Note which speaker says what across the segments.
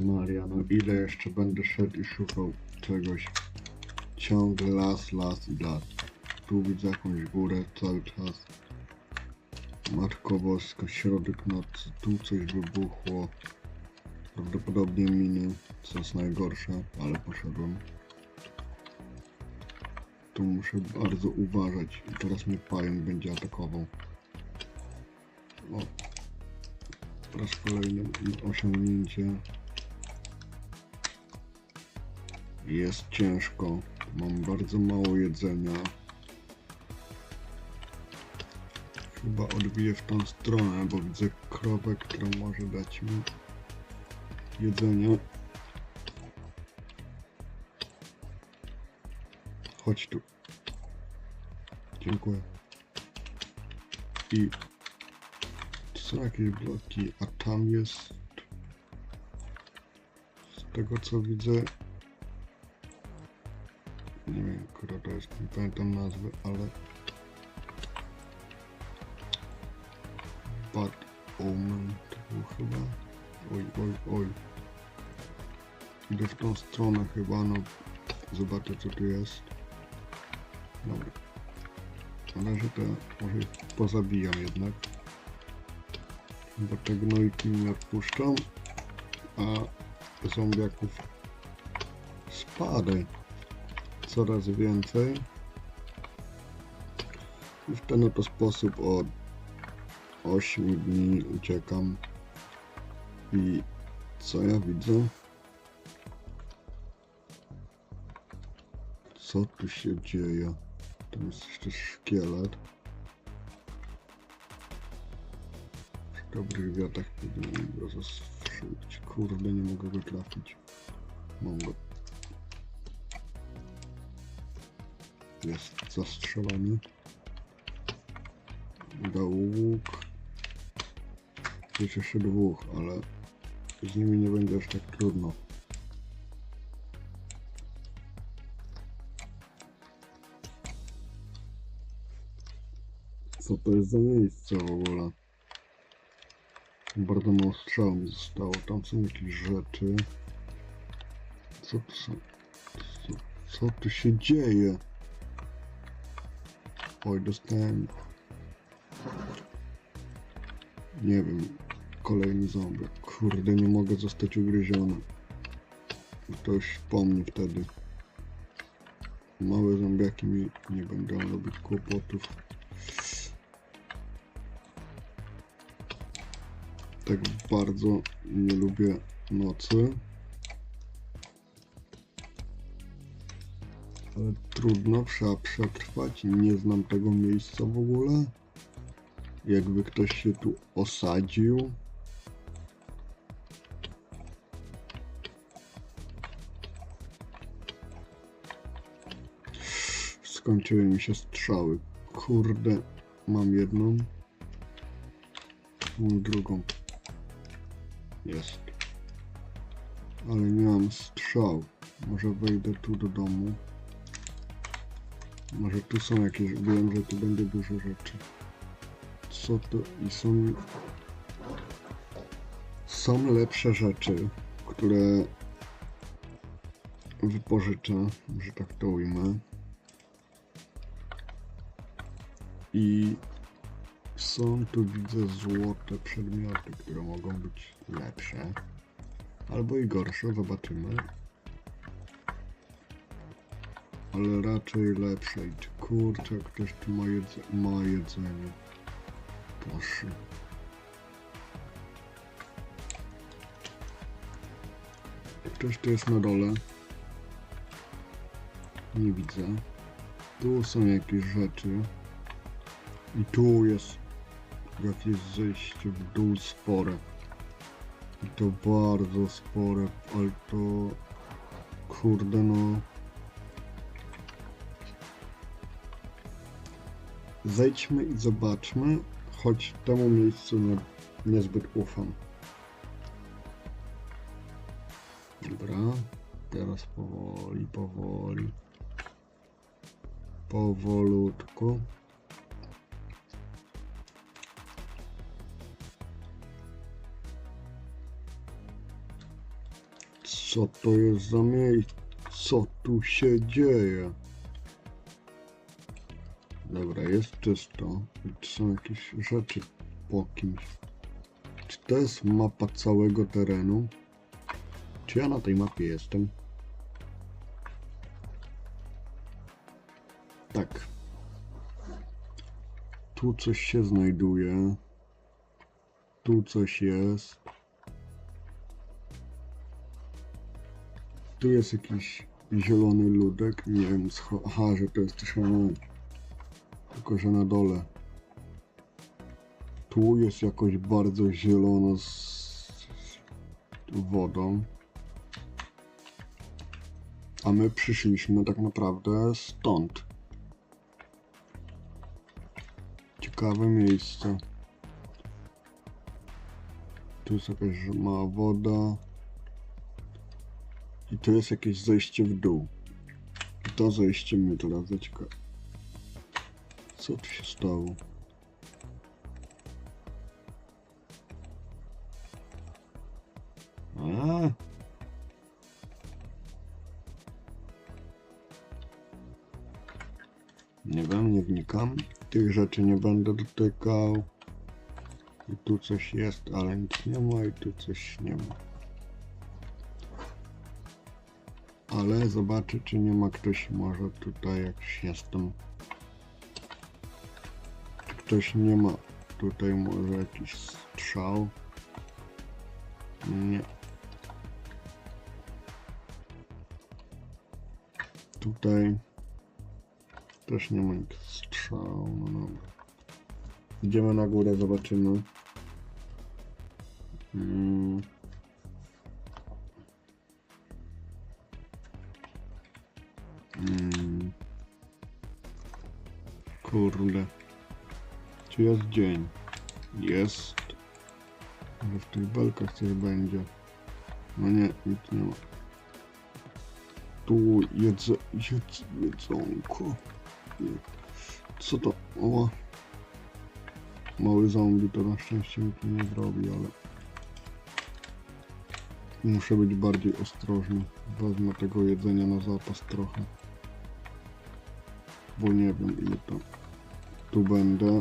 Speaker 1: Maria, no ile jeszcze będę szedł i szukał czegoś. Ciągle las, las i las. Tu widzę jakąś górę cały czas. Matko Boska, środek nocy, tu coś wybuchło. Prawdopodobnie miny, co jest najgorsze, ale poszedłem. Tu muszę bardzo uważać i teraz mnie pająk będzie atakował. Po raz kolejny osiągnięcie. Jest ciężko. Mam bardzo mało jedzenia. Chyba odbiję w tą stronę, bo widzę krowę, która może dać mi jedzenie. Chodź tu. Dziękuję. I są jakieś bloki, a tam jest z tego co widzę nie wiem, jest, nie pamiętam nazwy, ale Bad Omen to chyba oj, oj, oj. Idę w tą stronę chyba, no zobaczę co tu jest. Dobra. Na razie to może pozabijam jednak bo te gnojki nie odpuszczam a zombiaków spadaj coraz więcej i w ten oto sposób od 8 dni uciekam i co ja widzę? Co tu się dzieje? Tam jest jeszcze szkielet. Dobrych wiatrach powinien go zastrzelić. Kurde, nie mogę go trafić. Mam go. Jest zastrzelony. Dał łuk. Jest jeszcze dwóch, ale z nimi nie będzie aż tak trudno. Co to jest za miejsce w ogóle? Bardzo mało strzał mi zostało. Tam są jakieś rzeczy. Co to są? Co, co tu się dzieje? Oj, dostałem. Nie wiem. Kolejny zombie. Kurde, nie mogę zostać ugryziony. Ktoś po mnie wtedy. Małe zombiaki mi nie będą robić kłopotów. Tak bardzo nie lubię nocy. Ale trudno, trzeba przetrwać. Nie znam tego miejsca w ogóle. Jakby ktoś się tu osadził. Skończyły mi się strzały. Kurde, mam jedną. Mam drugą. Jest. Ale nie mam strzał. Może wejdę tu do domu. Może tu są jakieś. Wiem, że tu będzie dużo rzeczy. Co to? I są. Są lepsze rzeczy, które wypożyczę, że tak to ujmę. I są tu widzę złote przedmioty, które mogą być lepsze. Albo i gorsze, zobaczymy. Ale raczej lepsze. I kurczę, ktoś tu ma, jedze ma jedzenie. Proszę. Ktoś tu jest na dole. Nie widzę. Tu są jakieś rzeczy. I tu jest jakieś zejście w dół spore. I to bardzo spore, ale to kurde no. Zejdźmy i zobaczmy, choć temu miejscu nie, niezbyt ufam. Dobra, teraz powoli, powoli. Powolutku. Co to jest za miejsce? Co tu się dzieje? Dobra, jest czysto. Tu są jakieś rzeczy po kimś. Czy to jest mapa całego terenu? Czy ja na tej mapie jestem? Tak. Tu coś się znajduje. Tu coś jest. Tu jest jakiś zielony ludek. Nie wiem, aha, że to jest też Tylko, że na dole. Tu jest jakoś bardzo zielono z z wodą. A my przyszliśmy tak naprawdę stąd. Ciekawe miejsce. Tu jest jakaś mała woda. I tu jest jakieś zejście w dół. I to zejście mnie teraz zaciekawi. Co tu się stało? A. Nie wiem, nie wnikam. Tych rzeczy nie będę dotykał. I tu coś jest, ale nic nie ma i tu coś nie ma. Ale zobaczę, czy nie ma ktoś może tutaj, jak już jestem. Czy ktoś nie ma tutaj może jakiś strzał? Nie. Tutaj też nie ma nic strzału. No dobra. Idziemy na górę, zobaczymy. Mm. Mm. Kurde. Czy jest dzień? Jest. Ale w tych belkach coś będzie. No nie, nic nie ma. Tu jedze, jedz, jedzonko. Co to? O. Mały zombie to na szczęście mi tu nie zrobi, ale... Muszę być bardziej ostrożny. Wezmę tego jedzenia na zapas trochę. Bo nie wiem ile to tu będę.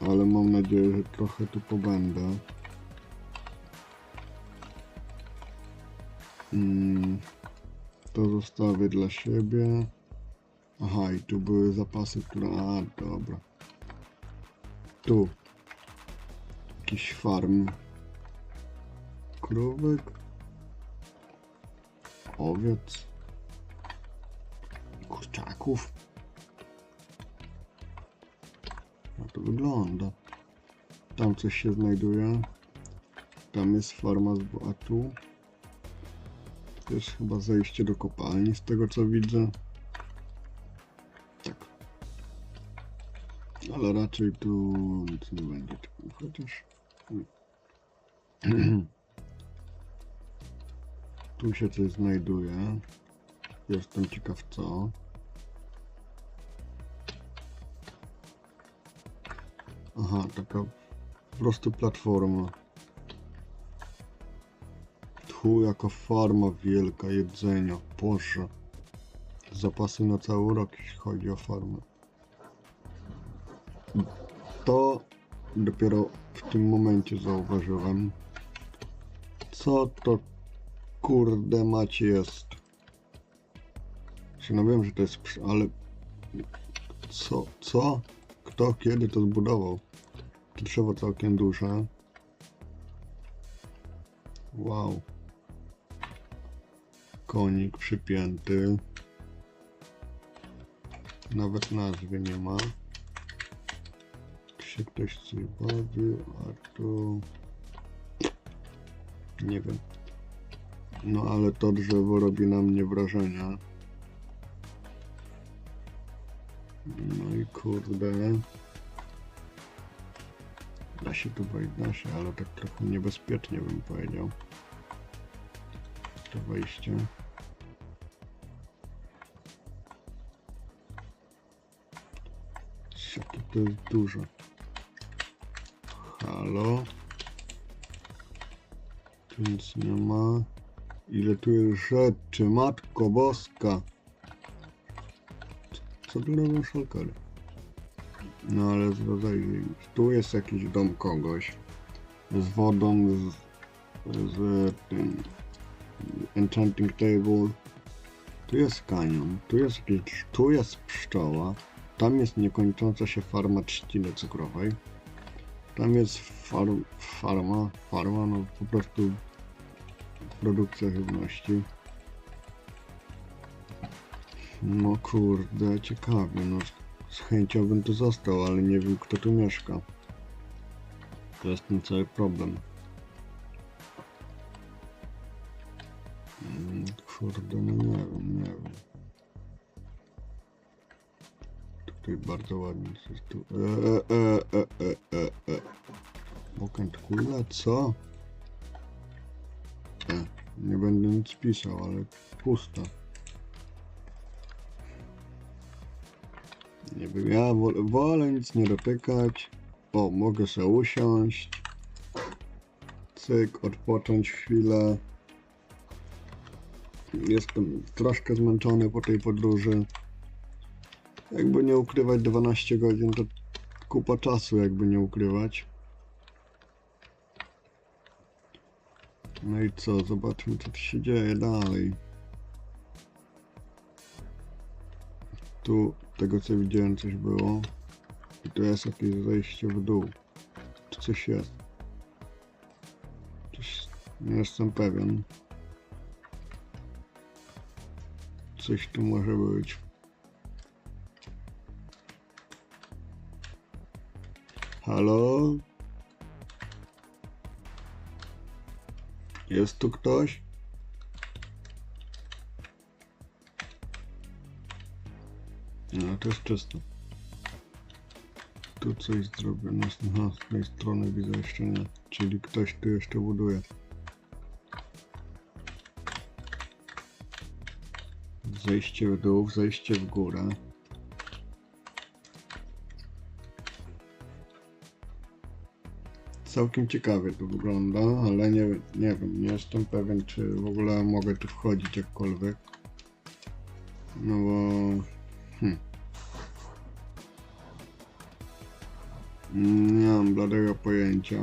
Speaker 1: Ale mam nadzieję, że trochę tu pobędę. Mm, to zostawię dla siebie. Aha, i tu były zapasy, które... A, dobra. Tu. Jakiś farm. Krówek. Owiec. Kurczaków. To wygląda? Tam coś się znajduje. Tam jest farma z bo- a tu. To jest chyba zejście do kopalni z tego co widzę. Tak. Ale raczej tu nic nie będzie. Chociaż. tu się coś znajduje. Jestem ciekaw co. Aha, taka po prostu platforma. Tu jaka farma wielka jedzenia. Boże. Zapasy na cały rok, jeśli chodzi o farmę. To dopiero w tym momencie zauważyłem. Co to kurde macie jest? Czy no wiem, że to jest, ale co, co? Kto, kiedy to zbudował? To drzewo całkiem duże. Wow. Konik przypięty. Nawet nazwy nie ma. Czy się ktoś coś bawił, a tu... Nie wiem. No ale to drzewo robi na mnie wrażenie. No i kurde. Da się tu się, ale tak trochę niebezpiecznie bym powiedział. To wejście. Jakie to jest duże. Halo. Tu nic nie ma. Ile tu jest rzeczy, matko boska. Robią szalkary? No ale rozejrzyj. Tu jest jakiś dom kogoś. Z wodą, z, z tym enchanting table. Tu jest kanion, tu jest tu jest pszczoła. Tam jest niekończąca się farma trzciny cukrowej. Tam jest farm, farma, farma, no po prostu produkcja żywności. No kurde, ciekawie, no z chęcią bym tu został, ale nie wiem kto tu mieszka. To jest ten cały problem. Mm, Kurde, no nie wiem, nie wiem. Tutaj bardzo ładnie coś tu. E, e, e, e, e, e. Bokant kule, co? E, nie będę nic pisał, ale pusto. Nie wiem, ja wolę, wolę nic nie dotykać. O, mogę sobie usiąść. Cyk, odpocząć chwilę. Jestem troszkę zmęczony po tej podróży. Jakby nie ukrywać 12 godzin, to kupa czasu, jakby nie ukrywać. No i co, zobaczmy co tu się dzieje dalej. Tu, tego co widziałem, coś było. I tu jest jakieś zejście w dół. Tu coś jest. Coś, nie jestem pewien. Coś tu może być. Halo? Jest tu ktoś? No, to jest czysto. Tu coś zrobione. Aha, z tej strony widzę jeszcze nie. Czyli ktoś tu jeszcze buduje. Zejście w dół, zejście w górę. Całkiem ciekawie to wygląda, ale nie, nie wiem, nie jestem pewien, czy w ogóle mogę tu wchodzić jakkolwiek. No bo... Hmm. Nie mam bladego pojęcia.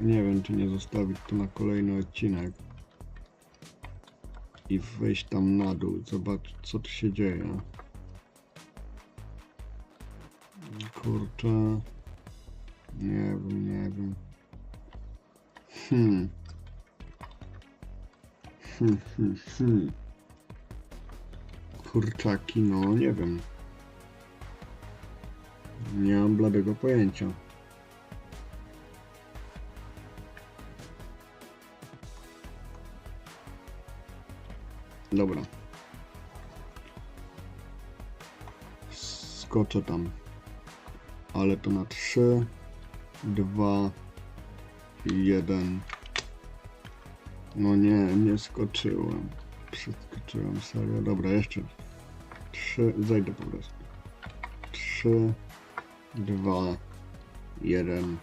Speaker 1: Nie wiem, czy nie zostawić to na kolejny odcinek. I wejść tam na dół, zobaczyć co tu się dzieje. Kurczę. Nie wiem, nie wiem. Hmm. Hmm, hmm, hmm. Kurczaki, no nie wiem. Nie mam bladego pojęcia. Dobra. Skoczę tam. Ale to na 3, 2, 1. No nie, nie skoczyłem. Przeskoczyłem serio. Dobra, jeszcze. 3, zejdę po prostu. 3, 2, 1.